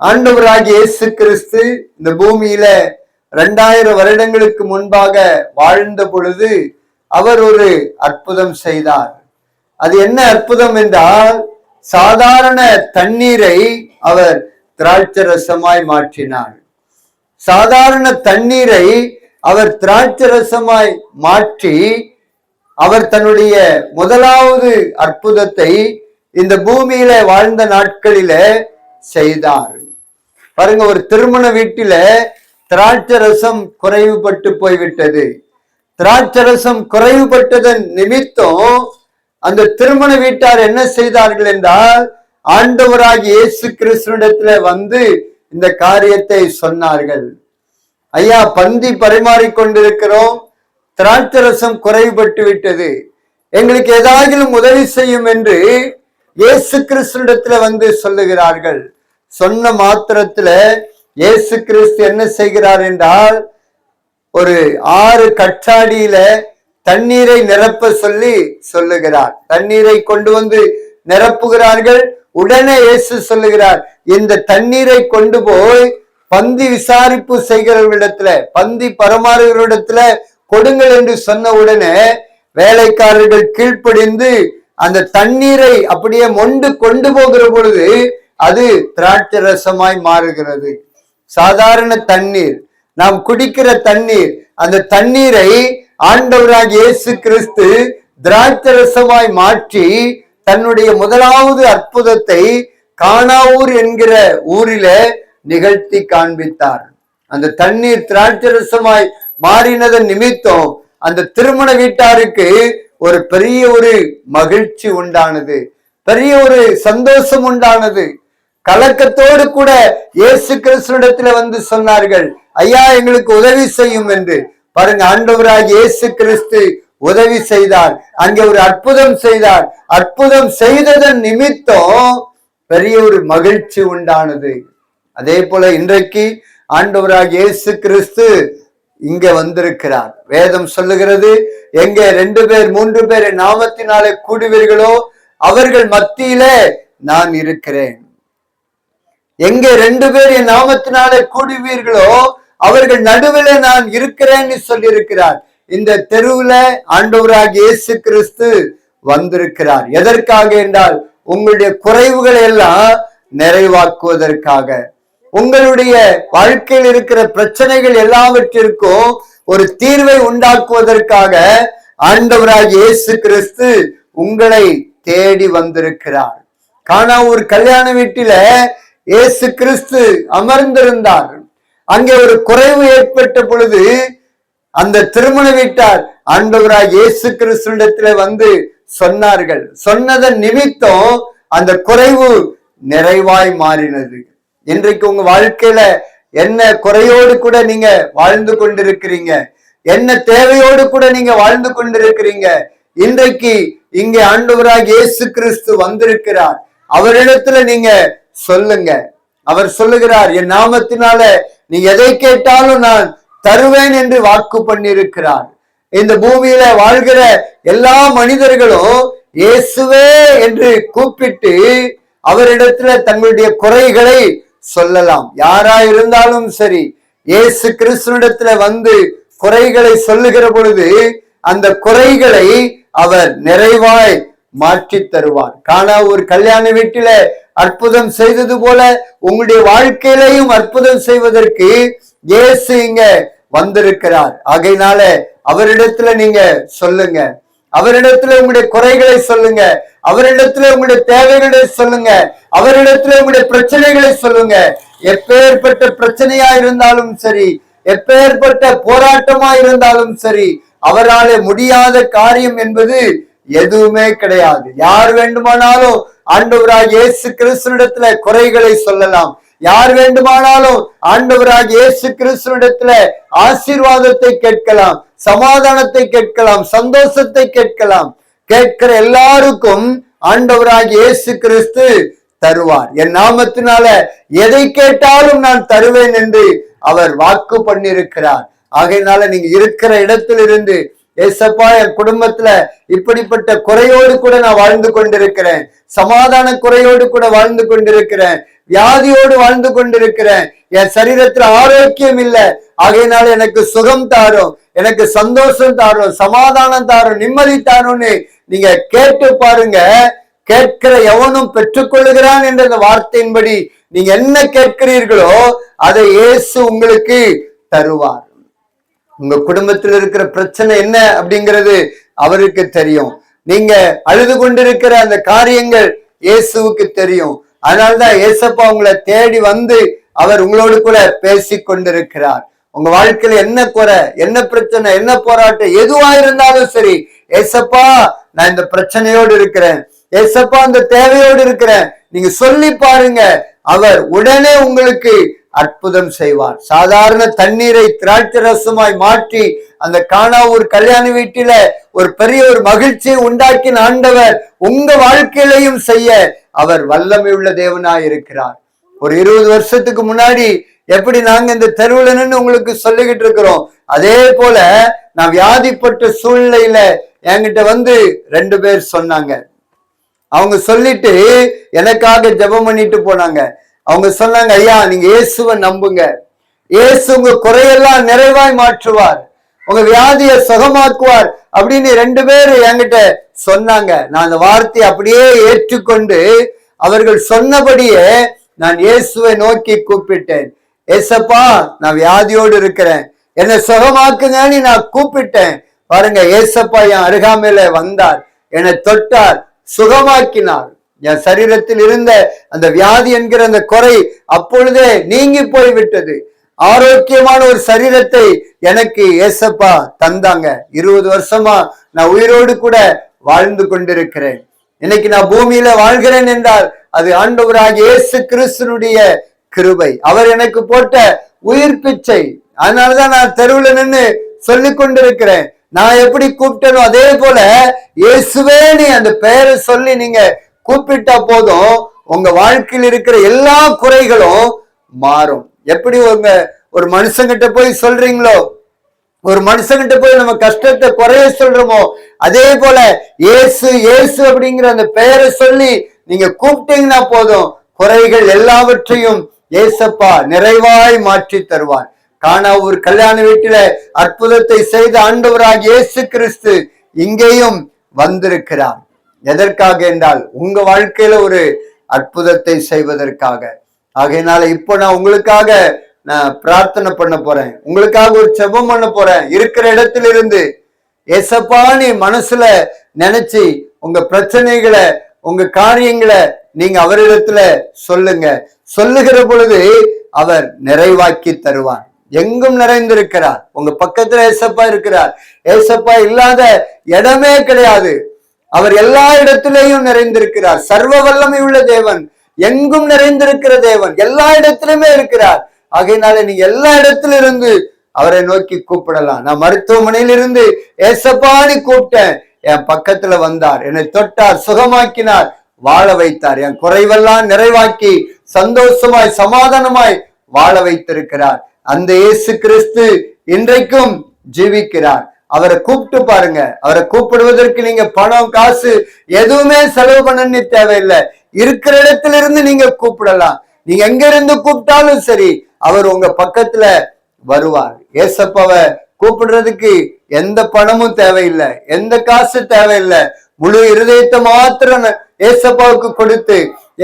ஆண்டவராகிய இயேசு கிறிஸ்து இந்த பூமியில ரெண்டாயிரம் வருடங்களுக்கு முன்பாக வாழ்ந்த பொழுது அவர் ஒரு அற்புதம் செய்தார். அது என்ன அற்புதம் என்றால் சாதாரண தண்ணீரை அவர் திராட்சை ரசமாய் மாற்றினார். சாதாரண தண்ணீரை அவர் திராட்சை ரசமாய் மாற்றி அவர் தன்னுடைய முதலாவது அற்புதத்தை இந்த பூமியில வாழ்ந்த நாட்களில செய்தார். பாருங்க ஒரு திருமண வீட்டில திராட்சை ரசம் குறைவுபட்டு போய்விட்டது. திராட்சை ரசம் குறைவுபட்டதன் நிமித்தம் அந்த திருமண வீட்டார் என்ன செய்தார்கள் என்றால் ஆண்டவராகிய இயேசு கிறிஸ்துவிடத்துல வந்து இந்த காரியத்தை சொன்னார்கள். ஐயா பந்தி பரிமாறிக் கொண்டிருக்கிறோம். திராட்சை ரசம் குறைபட்டு விட்டது. எங்களுக்கு ஏதாகிலும் உதவி செய்யும் என்று இயேசு கிறிஸ்துவிடத்துல வந்து சொல்லுகிறார்கள். சொன்ன மாத்திரத்துல இயேசு கிறிஸ்து என்ன செய்கிறார் என்றால் ஒரு ஆறு கச்சாடியில தண்ணீரை நிரப்ப சொல்லி சொல்லுகிறார். தண்ணீரை கொண்டு வந்து நிரப்புகிறார்கள். உடனே இயேசு சொல்லுகிறார் இந்த தண்ணீரை கொண்டு போய் பந்தி விசாரிப்பு செய்கிறவர்களிடத்துல பந்தி பரமாறுகளிடத்துல கொடுங்கள் என்று சொன்ன உடனே வேலைக்காரர்கள் கீழ்ப்படிந்து அந்த தண்ணீரை அப்படியே மொண்டு கொண்டு போகிற பொழுது அது திராட்சை ரசமாய் மாறுகிறது. சாதாரண தண்ணீர் நாம் குடிக்கிற தண்ணீர் அந்த தண்ணீரை ஆண்டவராக இயேசு கிறிஸ்து திராட்சை ரசமாய் மாற்றி தன்னுடைய முதலாவது அற்புதத்தை காணாவூர் என்கிற ஊரில நிகழ்த்தி காண்பித்தார். அந்த தண்ணீர் திராட்சை ரசமாய் மாறினதன் நிமித்தம் அந்த திருமண வீட்டாருக்கு ஒரு பெரிய ஒரு மகிழ்ச்சி உண்டானது பெரிய ஒரு சந்தோஷம் உண்டானது. கலக்கத்தோடு கூட இயேசு கிறிஸ்துவிடத்துல வந்து சொன்னார்கள் ஐயா எங்களுக்கு உதவி செய்யும் என்று. பாருங்க ஆண்டவராக இயேசு கிறிஸ்து உதவி செய்தார் அங்கே ஒரு அற்புதம் செய்தார். அற்புதம் செய்ததன் நிமித்தம் பெரிய ஒரு மகிழ்ச்சி உண்டானது. அதே போல இன்றைக்கு ஆண்டவராக இயேசு கிறிஸ்து இங்க வந்திருக்கிறார். வேதம் சொல்லுகிறது எங்க ரெண்டு பேர் மூன்று பேர் நாமத்தினாலே கூடுவீர்களோ அவர்கள் மத்தியில நான் இருக்கிறேன். எங்க ரெண்டு பேர் என் நாமத்தினாலே கூடுவீர்களோ அவர்கள் நடுவில் நான் இருக்கிறேன்னு சொல்லி இருக்கிறார் இந்த தெருவுல ஆண்டவராக இயேசு கிறிஸ்து வந்திருக்கிறார். எதற்காக என்றால் உங்களுடைய குறைவுகளை எல்லாம் நிறைவாக்குவதற்காக. உங்களுடைய வாழ்க்கையில் இருக்கிற பிரச்சனைகள் எல்லாவற்றிற்கும் ஒரு தீர்வை உண்டாக்குவதற்காக ஆண்டவராக இயேசு கிறிஸ்து உங்களை தேடி வந்திருக்கிறார். காணா ஒரு கல்யாண வீட்டில இயேசு கிறிஸ்து அமர்ந்திருந்தார். அங்கே ஒரு குறைவு ஏற்பட்ட பொழுது அந்த திருமண வீட்டார் ஆண்டவராக இயேசு கிறிஸ்துடத்துல வந்து சொன்னார்கள். சொன்னதன் நிமித்தம் அந்த குறைவு நிறைவாய் மாறினது. இன்றைக்கு உங்க வாழ்க்கையில என்ன குறையோடு கூட நீங்க வாழ்ந்து கொண்டிருக்கிறீங்க? என்ன தேவையோடு கூட நீங்க வாழ்ந்து கொண்டிருக்கிறீங்க? இன்றைக்கு இங்கே ஆண்டவராக இயேசு கிறிஸ்து வந்திருக்கிறார். அவரிடத்துல நீங்க சொல்லுங்க. அவர் சொல்லுகிறார் என் நாமத்தினால நீ எதை கேட்டாலும் நான் தருவேன் என்று வாக்கு பண்ணியிருக்கிறார். இந்த பூமியில வாழ்கிற எல்லா மனிதர்களும் இயேசுவே என்று கூப்பிட்டு அவரிடத்துல தங்களுடைய குறைகளை சொல்லலாம். யாரா இருந்தாலும் சரி இயேசு கிறிஸ்துவிடத்துல வந்து குறைகளை சொல்லுகிற பொழுது அந்த குறைகளை அவர் நிறைவாய் மாற்றி தருவார். காணா ஒரு கல்யாண வீட்டில அற்புதம் செய்தது போல உங்களுடைய வாழ்க்கையிலையும் அற்புதம் செய்வதற்கு இயேசு இங்க வந்திருக்கிறார். ஆகையினால அவரிடத்துல நீங்க சொல்லுங்க. அவரிடத்துல உங்களுடைய குறைகளை சொல்லுங்க. அவரிடத்துல உங்களுடைய தேவைகளை சொல்லுங்க. அவரிடத்துல உங்களுடைய பிரச்சனைகளை சொல்லுங்க. எப்பேற்பட்ட பிரச்சனையா இருந்தாலும் சரி எப்பேற்பட்ட போராட்டமா இருந்தாலும் சரி அவராலே முடியாத காரியம் என்பது எதுவுமே கிடையாது. யார் வேண்டுமானாலும் ஆண்டவராக இயேசு கிறிஸ்துவிடத்துல குறைகளை சொல்லலாம். யார் வேண்டுமானாலும் ஆண்டவராக இயேசு கிறிஸ்துவிடத்துல ஆசீர்வாதத்தை கேட்கலாம் சமாதானத்தை கேட்கலாம் சந்தோஷத்தை கேட்கலாம். கேட்கிற எல்லாருக்கும் ஆண்டவராக இயேசு கிறிஸ்து தருவார். என் நாமத்தினால எதை கேட்டாலும் நான் தருவேன் என்று அவர் வாக்கு பண்ணியிருக்கிறார். ஆகையினால நீங்க இருக்கிற இடத்திலிருந்து ஏசப்பா என் குடும்பத்துல இப்படிப்பட்ட குறையோடு கூட நான் வாழ்ந்து கொண்டிருக்கிறேன். சமாதான குறையோடு கூட வாழ்ந்து கொண்டிருக்கிறேன். வியாதியோடு வாழ்ந்து கொண்டிருக்கிறேன். என் சரீரத்துல ஆரோக்கியம் இல்லை. ஆகையினால எனக்கு சுகம் தாரும். எனக்கு சந்தோஷம் தாரும். சமாதானம் தாரும். நிம்மதி தாரும்னு நீங்க கேட்டு பாருங்க. கேட்கிற எவனும் பெற்றுக்கொள்கிறான் என்ற அந்த வார்த்தையின்படி நீங்க என்ன கேட்கிறீர்களோ அதை இயேசு உங்களுக்கு தருவார். உங்க குடும்பத்தில் இருக்கிற பிரச்சனை என்ன அப்படிங்கிறது அவருக்கு தெரியும். நீங்க அழுது கொண்டிருக்கிற அந்த காரியங்கள் இயேசுவுக்கு தெரியும். அதனால்தான் ஏசப்பா உங்களை தேடி வந்து அவர் உங்களோடு கூட பேசி கொண்டிருக்கிறார். உங்க வாழ்க்கையில என்ன குறை என்ன பிரச்சனை என்ன போராட்டம் எதுவா இருந்தாலும் சரி ஏசப்பா நான் இந்த பிரச்சனையோடு இருக்கிறேன். ஏசப்பா அந்த தேவையோடு இருக்கிறேன். நீங்க சொல்லி பாருங்க அவர் உடனே உங்களுக்கு அற்புதம் செய்வார். சாதாரண தண்ணீரை திராட்சை ரசமாய் மாற்றி அந்த காணாவூர் கல்யாண வீட்டில ஒரு பெரிய ஒரு மகிழ்ச்சியை உண்டாக்கின ஆண்டவர் உங்க வாழ்க்கையிலையும் செய்ய அவர் வல்லமை உள்ள தேவனாய் இருக்கிறார். ஒரு இருபது வருஷத்துக்கு முன்னாடி எப்படி நாங்க இந்த தெருவில் நின்று உங்களுக்கு சொல்லிக்கிட்டு இருக்கிறோம் அதே போல நான் வியாதிப்பட்ட சூழ்நிலையில என்கிட்ட வந்து ரெண்டு பேர் சொன்னாங்க. அவங்க சொல்லிட்டு எனக்காக ஜெபம் பண்ணிட்டு போனாங்க. அவங்க சொன்னாங்க ஐயா நீங்க இயேசுவை நம்புங்க. இயேசு உங்க குறையெல்லாம் நிறைவாய் மாற்றுவார். உங்க வியாதியை சுகமாக்குவார். அப்படின்னு ரெண்டு பேரும் என்கிட்ட சொன்னாங்க. நான் அந்த வார்த்தையை அப்படியே ஏற்றுக்கொண்டு அவர்கள் சொன்னபடியே நான் இயேசுவை நோக்கி கூப்பிட்டேன். ஏசப்பா நான் வியாதியோடு இருக்கிறேன். என்னை சுகமாக்குங்கன்னு நான் கூப்பிட்டேன். பாருங்க ஏசப்பா என் அருகாமையில வந்தார். என்னை தொட்டார் சுகமாக்கினார். என் சரீரத்தில் இருந்த அந்த வியாதி என்கிற அந்த குறை அப்பொழுதே நீங்கி போய் விட்டது ஆரோக்கியமான ஒரு சரீரத்தை எனக்கு ஏசப்பா தந்தாங்க. இருபது வருஷமா நான் உயிரோடு கூட வாழ்ந்து கொண்டிருக்கிறேன். இன்னைக்கு நான் பூமியில வாழ்கிறேன் என்றால் அது ஆண்டவராக இயேசு கிறிஸ்துனுடைய கிருபை. அவர் எனக்கு போட்ட உயிர் பிச்சை. அதனாலதான் நான் தெருவுல நின்னு சொல்லி கொண்டிருக்கிறேன். நான் எப்படி கூப்பிட்டனோ அதே போல இயேசுவே நீ அந்த பெயரை சொல்லி நீங்க கூப்பிட்டா போதும். உங்க வாழ்க்கையில் இருக்கிற எல்லா குறைகளும் மாறும். எப்படி உங்க ஒரு மனுஷங்கிட்ட போய் சொல்றீங்களோ ஒரு மனுஷங்கிட்ட போய் நம்ம கஷ்டத்தை குறைய சொல்றோமோ அதே போல இயேசு இயேசு அப்படிங்கிற அந்த பெயரை சொல்லி நீங்க கூப்பிட்டீங்கன்னா போதும். குறைகள் எல்லாவற்றையும் ஏசப்பா நிறைவாய் மாற்றி தருவார். காணா ஒரு கல்யாண வீட்டில அற்புதத்தை செய்த ஆண்டவராக இயேசு கிறிஸ்து இங்கேயும் வந்திருக்கிறார். எதற்காக என்றால் உங்க வாழ்க்கையில ஒரு அற்புதத்தை செய்வதற்காக. ஆகையினால இப்போ நான் உங்களுக்காக நான் பிரார்த்தனை பண்ண போறேன். உங்களுக்காக ஒரு செபம் பண்ண போறேன். இருக்கிற இடத்துல இருந்து ஏசப்பா நீ மனசுல நினைச்சு உங்க பிரச்சனைகளை உங்க காரியங்களை நீங்க அவரிடத்துல சொல்லுங்க. சொல்லுகிற பொழுது அவர் நிறைவாக்கி தருவார். எங்கும் நிறைந்திருக்கிறார். உங்க பக்கத்துல ஏசப்பா இருக்கிறார். ஏசப்பா இல்லாத இடமே கிடையாது. அவர் எல்லா இடத்திலேயும் நிறைந்திருக்கிறார். சர்வ வல்லமை உள்ள தேவன். எங்கும் நிறைந்திருக்கிற தேவன். எல்லா இடத்திலுமே இருக்கிறார். ஆகையினால நீங்க எல்லா இடத்துல இருந்து அவரை நோக்கி கூப்பிடலாம். நான் மருத்துவமனையிலிருந்து ஏசப்பானி கூப்பிட்டேன். என் பக்கத்துல வந்தார். என்னை தொட்டார் சுகமாக்கினார் வாழ வைத்தார். என் குறைவெல்லாம் நிறைவாக்கி சந்தோஷமாய் சமாதானமாய் வாழ வைத்திருக்கிறார். அந்த இயேசு கிறிஸ்து இன்றைக்கும் ஜீவிக்கிறார். அவரை கூப்பிட்டு பாருங்க. அவரை கூப்பிடுவதற்கு நீங்க பணம் காசு எதுவுமே செலவு பண்ணணும்னு தேவையில்லை. இருக்கிற இடத்துல இருந்து நீங்க கூப்பிடலாம். நீங்க எங்க இருந்து கூப்பிட்டாலும் சரி அவர் உங்க பக்கத்துல வருவார். ஏசப்பாவை கூப்பிடுறதுக்கு எந்த பணமும் தேவையில்லை. எந்த காசு தேவையில்லை. முழு இருதயத்தை மாத்திரம் ஏசப்பாவுக்கு கொடுத்து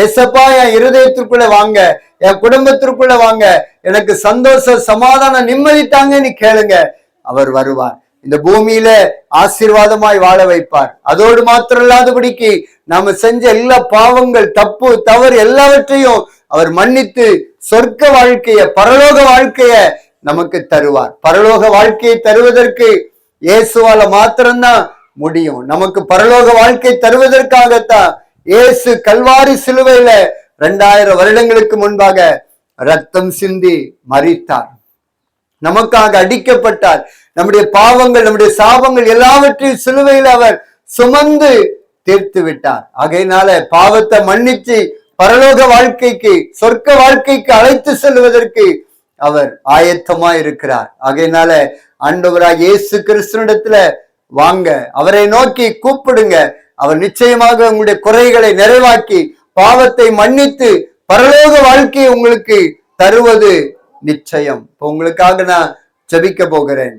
ஏசப்பா என் இருதயத்திற்குள்ள வாங்க என் குடும்பத்திற்குள்ள வாங்க. எனக்கு சந்தோஷம் சமாதானம் நிம்மதி தாங்கன்னு கேளுங்க. அவர் வருவார். இந்த பூமியில ஆசீர்வாதமாய் வாழ வைப்பார். அதோடு மாத்திரம் இல்லாதபடிக்கு நாம செஞ்ச எல்லா பாவங்கள் தப்பு தவறு எல்லாவற்றையும் அவர் மன்னித்து சொர்க்க வாழ்க்கைய பரலோக வாழ்க்கைய நமக்கு தருவார். பரலோக வாழ்க்கையை தருவதற்கு இயேசுவால மாத்திரம்தான் முடியும். நமக்கு பரலோக வாழ்க்கை தருவதற்காகத்தான் இயேசு கல்வாரி சிலுவையில ரெண்டாயிரம் வருடங்களுக்கு முன்பாக ரத்தம் சிந்தி மறித்தார் நமக்காக அடிக்கப்பட்டார். நம்முடைய பாவங்கள் நம்முடைய சாபங்கள் எல்லாவற்றையும் சிலுவையில் அவர் சுமந்து தீர்த்து விட்டார். ஆகையினால பாவத்தை மன்னிச்சு பரலோக வாழ்க்கைக்கு சொர்க்க வாழ்க்கைக்கு அழைத்து செல்வதற்கு அவர் ஆயத்தமா இருக்கிறார். ஆகையினால ஆண்டவராக இயேசு கிறிஸ்துனிடத்துல வாங்க அவரை நோக்கி கூப்பிடுங்க. அவர் நிச்சயமாக உங்களுடைய குறைகளை நிறைவாக்கி பாவத்தை மன்னித்து பரலோக வாழ்க்கையை உங்களுக்கு தருவது நிச்சயம். இப்ப உங்களுக்காக நான் ஜெபிக்க போகிறேன்.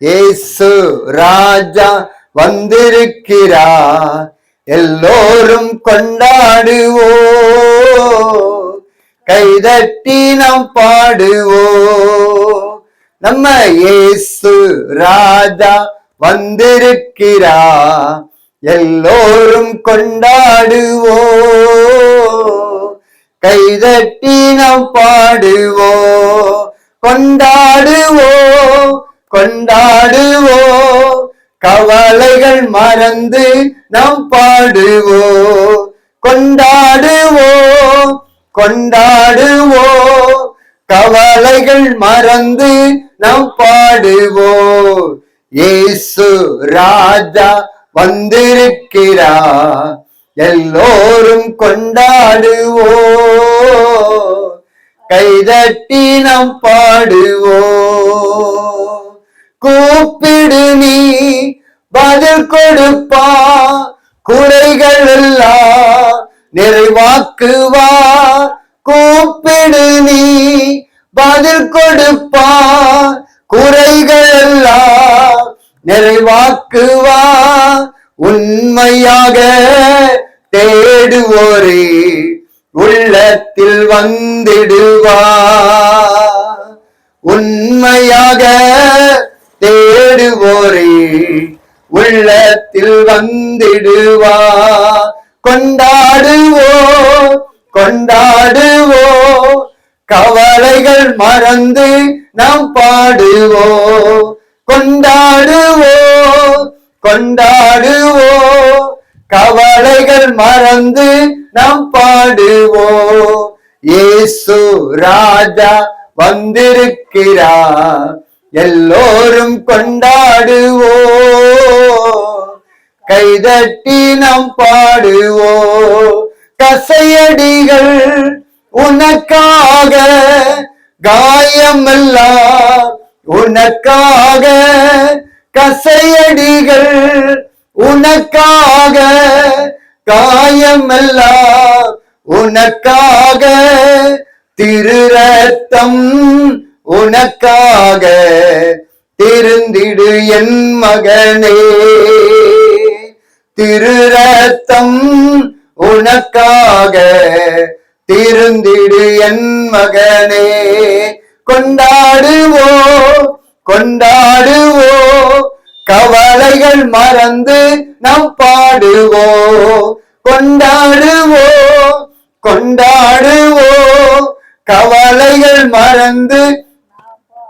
ஏசு ராஜா வந்திருக்கிறா எல்லோரும் கொண்டாடுவோ கைதட்டி நாம் பாடுவோ நம்ம ஏசு ராஜா வந்திருக்கிறா எல்லோரும் கொண்டாடுவோ கைதட்டி நாம் பாடுவோ கொண்டாடுவோ கொண்டாடுவோ. கவலைகள் மறந்து நாம் பாடுவோ. கொண்டாடுவோ கொண்டாடுவோ. கவலைகள் மறந்து நாம் பாடுவோ. ஏசு ராஜா வந்திருக்கிறா எல்லோரும் கொண்டாடுவோ. கைதட்டி நாம் பாடுவோ. கூப்பிடு நீ பதில் கொடுப்பா குறைகள் எல்லாம் நிறைவாக்குவா. கூப்பிடு நீ பதில் கொடுப்பா குறைகள் எல்லாம் நிறைவாக்குவா. உண்மையாக தேடுவோரே உள்ளத்தில் வந்திடுவா. உண்மையாக தேடுவோரே உள்ளத்தில் வந்திடுவா. கொண்டாடுவோ கொண்டாடுவோ. கவலைகள் மறந்து நாம் பாடுவோ. கொண்டாடுவோ கொண்டாடுவோ. கவலைகள் மறந்து நாம் பாடுவோ. ஏசு ராஜா வந்திருக்கிறார். எல்லோரும் கொண்டாடுவோ. கைதட்டி நாம் பாடுவோ. கசையடிகள் உனக்காக காயமெல்லாம் உனக்காக. கசையடிகள் உனக்காக காயமெல்லாம் உனக்காக. திரு ரத்தம் உனக்காக திருந்திடு என் மகனே. திருரத்தம் உனக்காக திருந்திடு என் மகனே. கொண்டாடுவோ கொண்டாடுவோ கவலைகள் மறந்து நாம் பாடுவோ. கொண்டாடுவோ கொண்டாடுவோ கவலைகள் மறந்து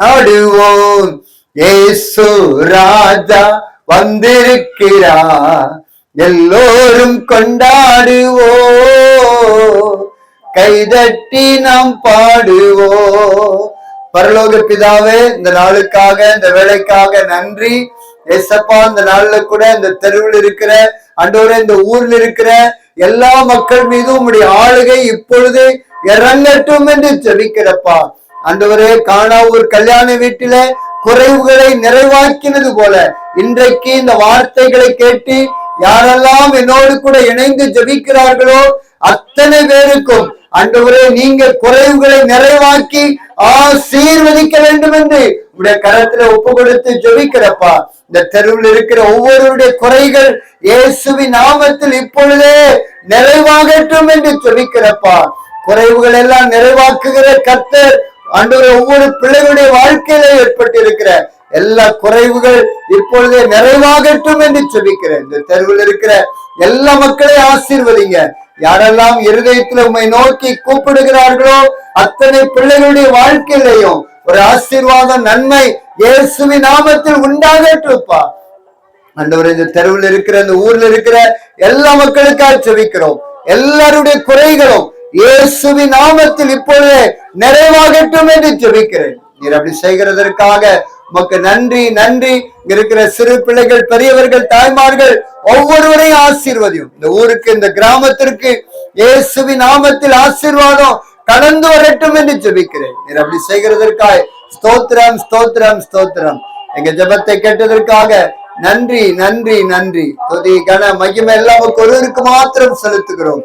ஆடுவோம். ஏசு ராஜா வந்திருக்கிறா எல்லோரும் கொண்டாடுவோ கைதட்டி நாம் பாடுவோ பரலோக பிதாவே இந்த நாளுக்காக இந்த வேலைக்காக நன்றி. ஏசப்பா இந்த நாள்ல கூட இந்த தெருவில் இருக்கிற அன்றோட இந்த ஊர்ல இருக்கிற எல்லா மக்கள் மீதும் உம்முடைய ஆளுகை இப்பொழுது இறங்கட்டும் என்று ஜெபிக்கிறப்பா. அண்டவரே ஒரு கல்யாண வீட்டில குறைவுகளை நிறைவாக்கினது போல இன்றைக்கு இந்த வார்த்தைகளை கேட்டு யாரெல்லாம் என்னோடு கூட இணைந்து ஜபிக்கிறார்களோ அத்தனை பேருக்கும் அன்றுவரே நீங்க குறைவுகளை நிறைவாக்கி ஆசீர்வதிக்க வேண்டும் என்று உடைய கரத்துல ஒப்பு கொடுத்து ஜபிக்கிறப்பா. இந்த தெருவில் இருக்கிற ஒவ்வொருவருடைய குறைகள் இயேசுவின் நாமத்தில் இப்பொழுதே நிறைவாகட்டும் என்று ஜபிக்கிறப்பா. குறைவுகள் எல்லாம் நிறைவாக்குகிற கர்த்தர் ஆண்டவரே ஒவ்வொரு பிள்ளைகளுடைய வாழ்க்கையில ஏற்பட்டிருக்கிற எல்லா குறைவுகள் இப்பொழுதே நிறைவாகட்டும் என்று சொல்லிக்கிறேன். இந்த தெருவில் இருக்கிற எல்லா மக்களையும் ஆசீர்வதிங்க. யாரெல்லாம் இருதயத்துல உண்மை நோக்கி கூப்பிடுகிறார்களோ அத்தனை பிள்ளைகளுடைய வாழ்க்கையிலையும் ஒரு ஆசீர்வாதம் நன்மை இயேசுவி நாமத்தில் உண்டாகட்டும்ப்பா ஆண்டவர் இந்த தெருவில் இருக்கிற இந்த ஊர்ல இருக்கிற எல்லா மக்களுக்காக செவிக்கிறோம் எல்லாருடைய குறைகளும் இயேசுவி நாமத்தில் இப்பொழுது நிறைவாகட்டும் என்று ஜெபிக்கிறேன். நீர் அப்படி செய்கிறதற்காக உமக்கு நன்றி நன்றி. இங்க இருக்கிற சிறு பிள்ளைகள் பெரியவர்கள் தாய்மார்கள் ஒவ்வொருவரையும் ஆசீர்வதியும். இந்த ஊருக்கு இந்த கிராமத்திற்கு இயேசுவி நாமத்தில் ஆசீர்வாதம் கடந்து வரட்டும் என்று ஜெபிக்கிறேன். நீர் அப்படி செய்கிறதற்காக ஸ்தோத்திரம் ஸ்தோத்திரம் ஸ்தோத்திரம். எங்க ஜெபத்தை கேட்டதற்காக நன்றி நன்றி நன்றி. துதி கன மகிமை எல்லாம் ஒருவருக்கு மாத்திரம் செலுத்துகிறோம்.